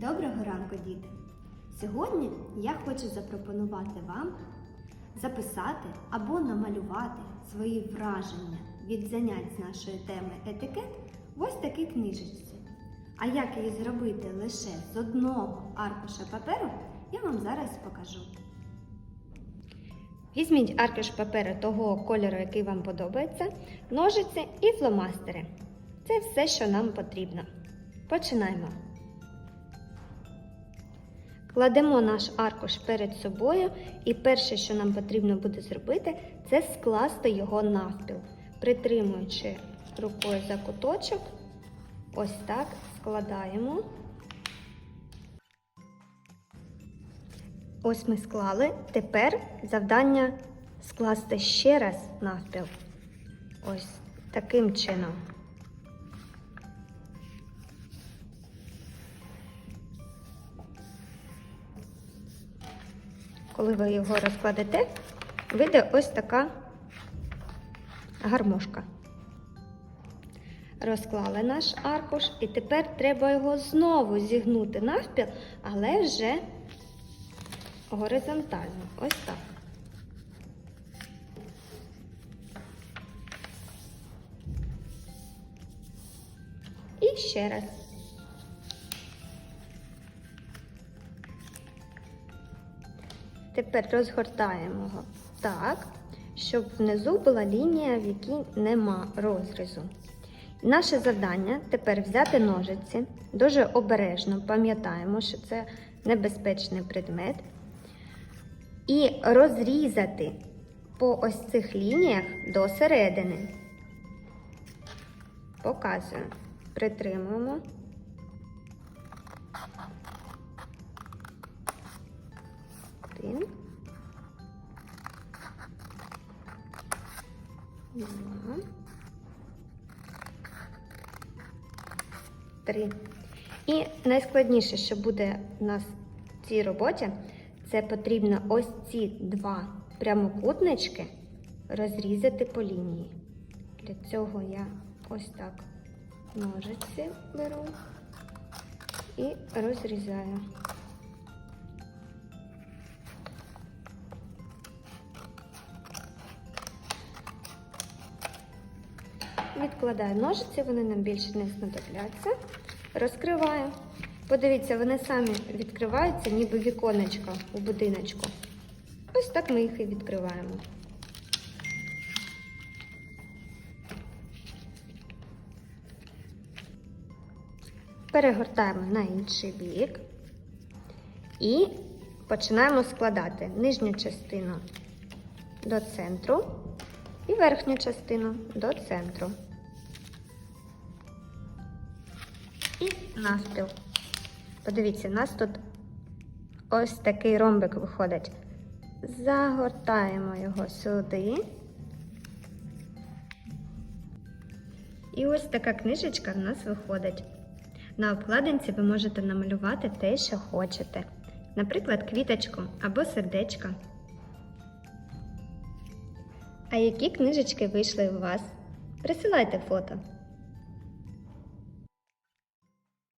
Доброго ранку, діти! Сьогодні я хочу запропонувати вам записати або намалювати свої враження від занять з нашої теми етикет в ось такій книжечці. А як її зробити лише з одного аркуша паперу, я вам зараз покажу. Візьміть аркуш паперу того кольору, який вам подобається, ножиці і фломастери. Це все, що нам потрібно. Починаємо. Кладемо наш аркуш перед собою, і перше, що нам потрібно буде зробити, це скласти його навпіл, притримуючи рукою за куточок. Ось так складаємо. Ось ми склали. Тепер завдання скласти ще раз навпіл. Ось таким чином. Коли ви його розкладете, вийде ось така гармошка. Розклали наш аркуш, і тепер треба його знову зігнути навпіл, але вже горизонтально. Ось так. І ще раз. Тепер розгортаємо його так, щоб внизу була лінія, в якій нема розрізу. Наше завдання тепер взяти ножиці, дуже обережно пам'ятаємо, що це небезпечний предмет, і розрізати по ось цих лініях до середини. Показую. Притримуємо. Один. Два. Три. І найскладніше, що буде у нас в цій роботі, це потрібно ось ці два прямокутнички розрізати по лінії. Для цього я ось так ножиці беру і розрізаю. Відкладаю ножиці, вони нам більше не знадобляться. Розкриваю. Подивіться, вони самі відкриваються, ніби віконечко у будиночку. Ось так ми їх і відкриваємо. Перегортаємо на інший бік і починаємо складати нижню частину до центру і верхню частину до центру. І навпіл. Подивіться, у нас тут ось такий ромбик виходить. Загортаємо його сюди. І ось така книжечка в нас виходить. На обкладинці ви можете намалювати те, що хочете. Наприклад, квіточку або сердечко. А які книжечки вийшли у вас? Присилайте фото.